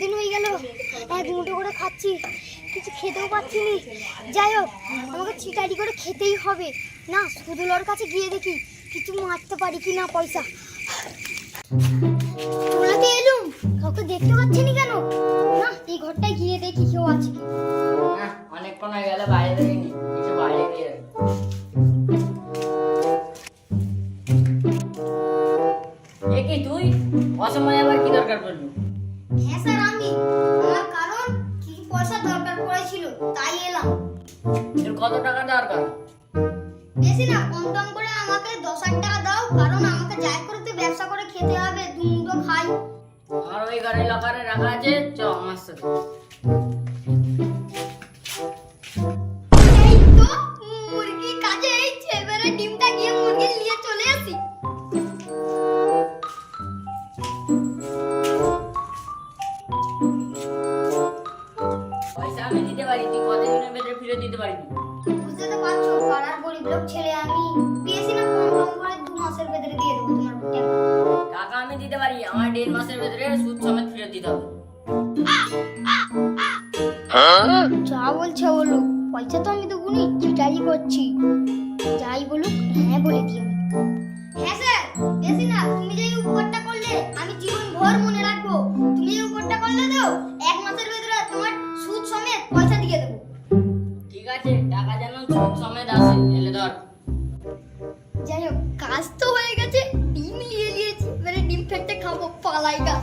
দিন হয়ে গেল। এক মুঠো করে খাচ্ছি। কিছু খেতেও পাচ্ছি নি। যাই হোক আমাকে চিটারি করে খেতেই হবে। না সুদুলোর কাছে গিয়ে দেখি কিছু মারতে পারি কি না পয়সা। এলুম? কাউকে দেখতে পাচ্ছি নি কেন? না এই ঘরটায় গিয়ে দেখি কেউ আছে কি। অনেকক্ষণ হয়ে গেল বাইরে দেখিনি কিছু বাইরে গিয়ে এ কি তুই? অসময়ে আবার কি দরকার পড়ল? হ্যাঁ কত টাকা দরকার? বেশি না কম কম করে আমাকে দশ হাজার টাকা দাও কারণ আমাকে যাই করতে ব্যবসা করে খেতে হবে দুটো খাই। আমার ওই ঘরে লকারে রাখা আছে চ আমার সাথে। এই তো মুরগি কাজে ডিমটা গিয়ে মুরগি নিয়ে চলে আসি। পয়সা আমি দিতে পারি তুই কতদিনের ভেতরে ফিরে দিতে পারবি বুঝতে তো পারছ পাড়ার গরিব লোক ছেলে আমি পেয়েছি না কম করে দু মাসের ভেতরে দিয়ে দেবো তোমার টাকা আমি দিতে পারি আমার দেড় মাসের ভেতরে সুদ সমেত ফিরে দিতে হবে। যা বলছে বলুক পয়সা তো আমি দেবো নি চিটারি করছি। যাই বলুক হ্যাঁ বলে দিও। হ্যাঁ স্যার বেশি না তুমি যে উপকারটা করলে আমি জীবন ভর মনে রাখব। তুমি এই উপকারটা করলে তো এক মাসের ভেতরে তোমার সুদ সমেত পয়সা দিয়ে সমেত আসে এলে ধর। যাই হোক কাজ তো হয়ে গেছে ডিম নিয়ে নিয়েছি এবারে ডিম ফেটে খাব পালাই গা।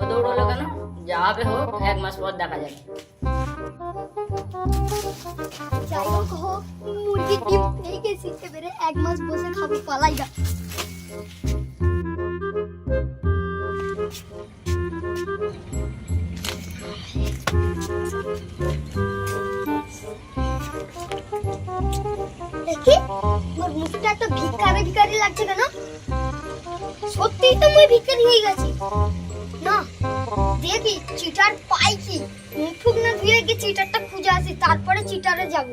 ও দৌড়লো কেন? যা হবে হোক এক মাস পর দেখা যাবে। যাই হোক হোক মুরগির ডিম পেয়ে গেছি এবারে এক মাস বসে খাব পালাই গা। মুখটা তো ভিকারি ভিকারি লাগছে কেন? সত্যিই তো মই ভিকারি হয়ে গেছি। না দেখি চিটার পাই কি? মুখ না ধুয়ে গিয়ে চিটারটা খুঁজে আসি, তারপরে চিটারে যাব।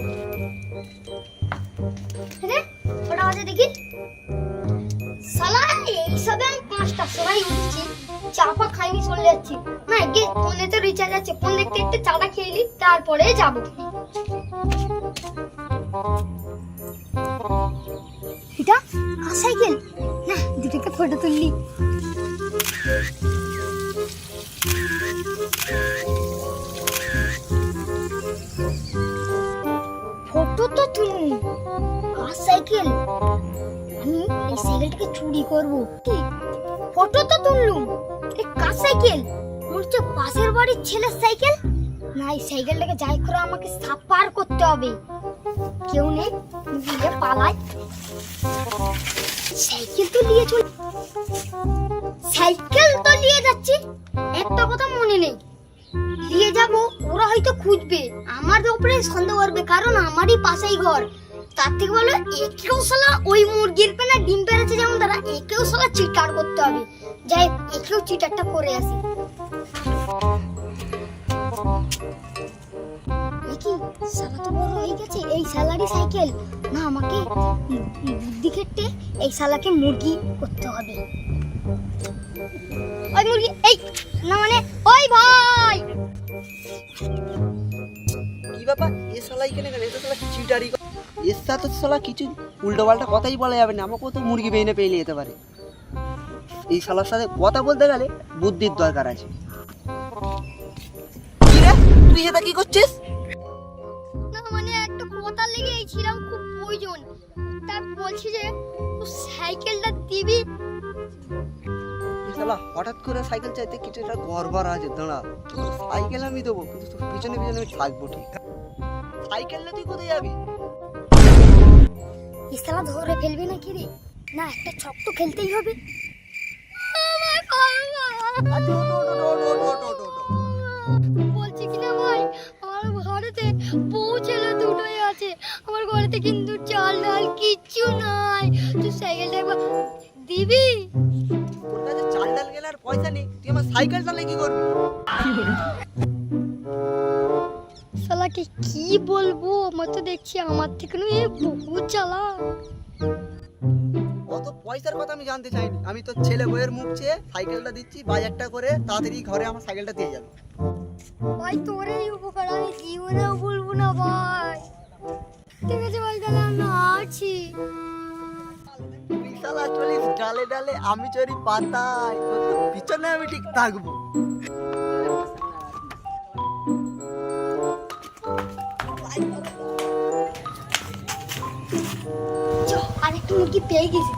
রে ওটা বাজে দেখি। সালা এইসবে আমি পাঁচটার সময় উঠছি চাপা খাইনি, চলে যাচ্ছি। না গে ফোনে তো রিচার্জ আছে, ফোন দেখতে একটু চাটা খেয়ে তারপরে যাব। সাইকেল না, দুটোকে ফটো তুললি। ফটো তো তুলুন। কার সাইকেল আমি এই সাইকেলটাকে চুরি করব। কি? ফটো তো তুললুম। এটা কার সাইকেল? মনে পাশের বাড়ির ছেলের সাইকেল? না, এই সাইকেলটাকে যাই করে আমাকে সাপ পার করতে হবে। কেউ নেই দিয়ে পালাই সাইকেল তো নিয়ে চল সাইকেল তো নিয়ে যাচ্ছি। একটা কথা মনে নেই। নিয়ে যাব, ওরা হয়তো খুঁজবে। আমার উপরে সন্দেহ করবে, কারণ আমারই পাশেই ঘর। তার থেকে বলো, একেও সালা ওই মুরগির পেনা ডিম পেরেছে যেমন তারা, একেও সালা চিটার করতে হবে। যাই একেও চিটারটা করে আসি। সালা তো বড় হয়ে গেছে এই স্যালারি সাইকেল। না, আমাকে বুদ্ধি খেটে এই শালাকে মুরগি করতে হবে। ওই মুরগি, এই, না মানে ওই ভাই! কি ব্যাপার? এ শালা এখানে? কেন এ তো শালা চিটারি এর সাথে শালা কিছু উল্টো পাল্টা কথাই বলা যাবে না। আমাকেও তো মুরগি বেইনে পেয়ে যেতে পারে। এই শালার সাথে কথা বলতে গেলে বুদ্ধির দরকার আছে। তুই এটা কি করছিস? তা বলছি যে সাইকেলটা দিবি? শালা হঠাৎ করে সাইকেল চাইতে কিছু একটা গড়বড় আছে দাঁড়া। তোর সাইকেল আমি দেবো কিন্তু তোর পিছনে পিছনে আমি থাকব ঠিক। সাইকেল না তুই কোথায় যাবি? ইস্তালা ধরে ফেলবি না কি রে? না একটা ছক তো খেলতেই হবে। আচ্ছা, দিবি? তোর কাছে চাল ডাল গেলে আর পয়সা নেই তুই আমার সাইকেল চালে কি করবি? শালাকে কি বলব? আমার তো দেখছি আমার থেকে এ বহু চালা অত পয়সার কথা আমি জানতে চাইনি। আমি তো ছেলে বইয়ের মুখ চেয়ে সাইকেলটা দিচ্ছি বাজারটা করে তাড়াতাড়ি ঘরে আমার সাইকেলটা দিয়ে যাবে। ভাই তোর এই উপকার আমি জীবনেও ভুলবো না ভাই। ঠিক আছে ভাই তাহলে আমি আছি। বিশালা চলিস ডালে ডালে, আমি চড়ি পাতায়। পিছনে আমি ঠিক থাকব। আরেকটু মুরগি পেয়ে গেছি।